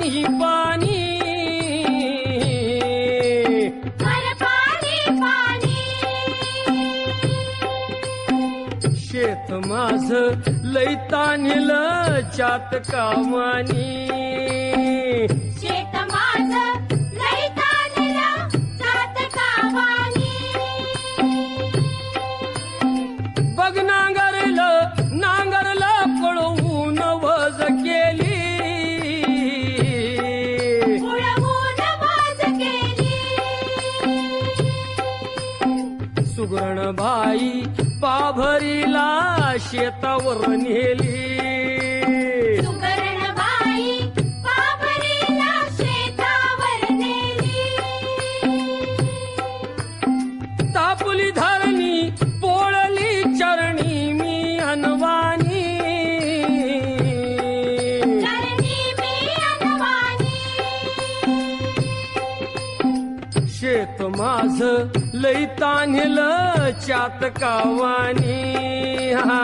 पाणी पाणी. शेत माझ लई तान्हिलं चात कामानी. सुगरण बाई पाभरीला शेतावर नेली. तापुली धरणी पोळली चरणी मी अनवानी शेत माझ लई तान्हिलं चातकावानी हा.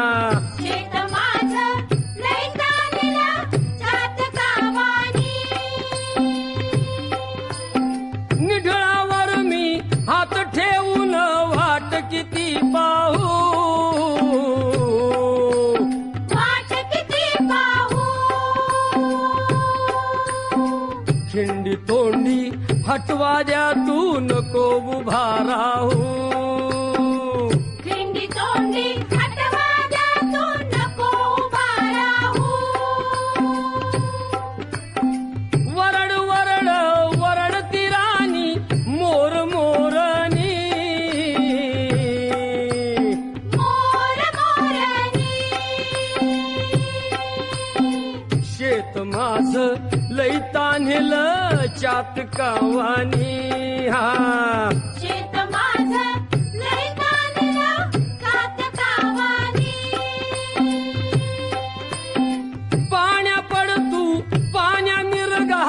निढळावर मी हात ठेवून वाट किती पाहू? वाट किती पाहू? खिंडी तोंडी हटवा द्या तू नको उभा राहू. शेत माझ लई तान्हिलं चातकावानी हा. शेत माझं पाण्या पड तू पाण्या मिरगा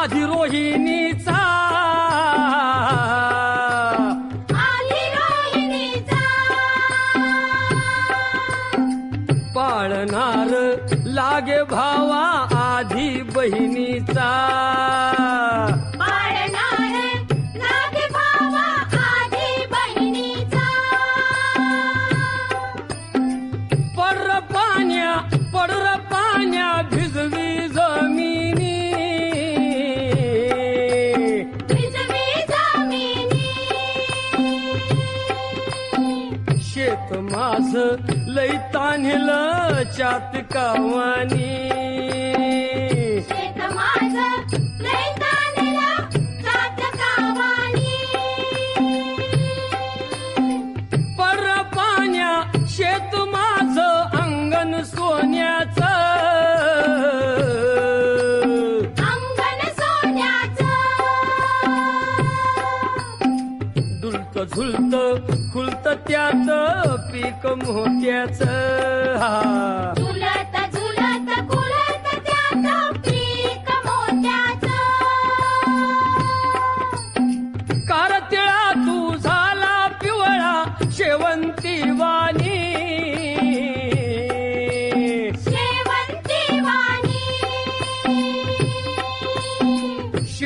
आधी रोहिणीचा. पाळणार लागे भावा बहिणीचा. पडर पाण्या पडर पाण्या भिजवी जमिनी. शेत माझ लई तान्हिलं चातकावानी शेत खुलत त्यात पीक मोत्याच. हा.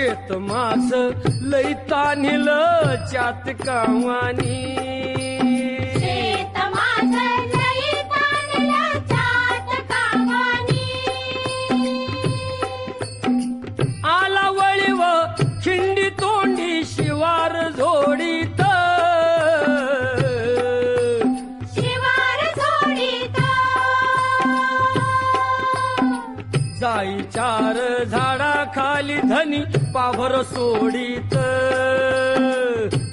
शेत माझ लई तान्हिलं जात कावानी जाई चार झाडा खाली धनी पाभर सोडीत.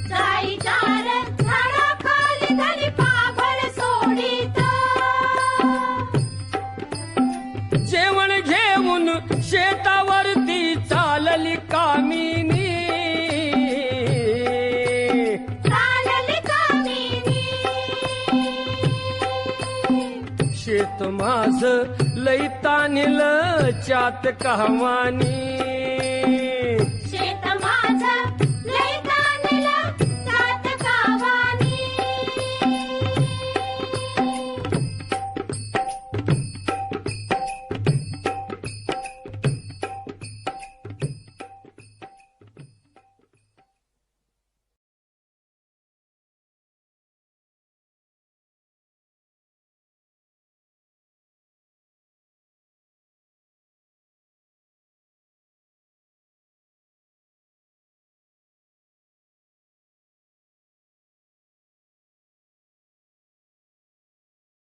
जाई चार झाडाखाली धनी पाभर सोडीत. जेवण घेऊन शेतावरती चालली कामिनी. चालली कामिनी. शेत माझ लैता निल चात कहवानी.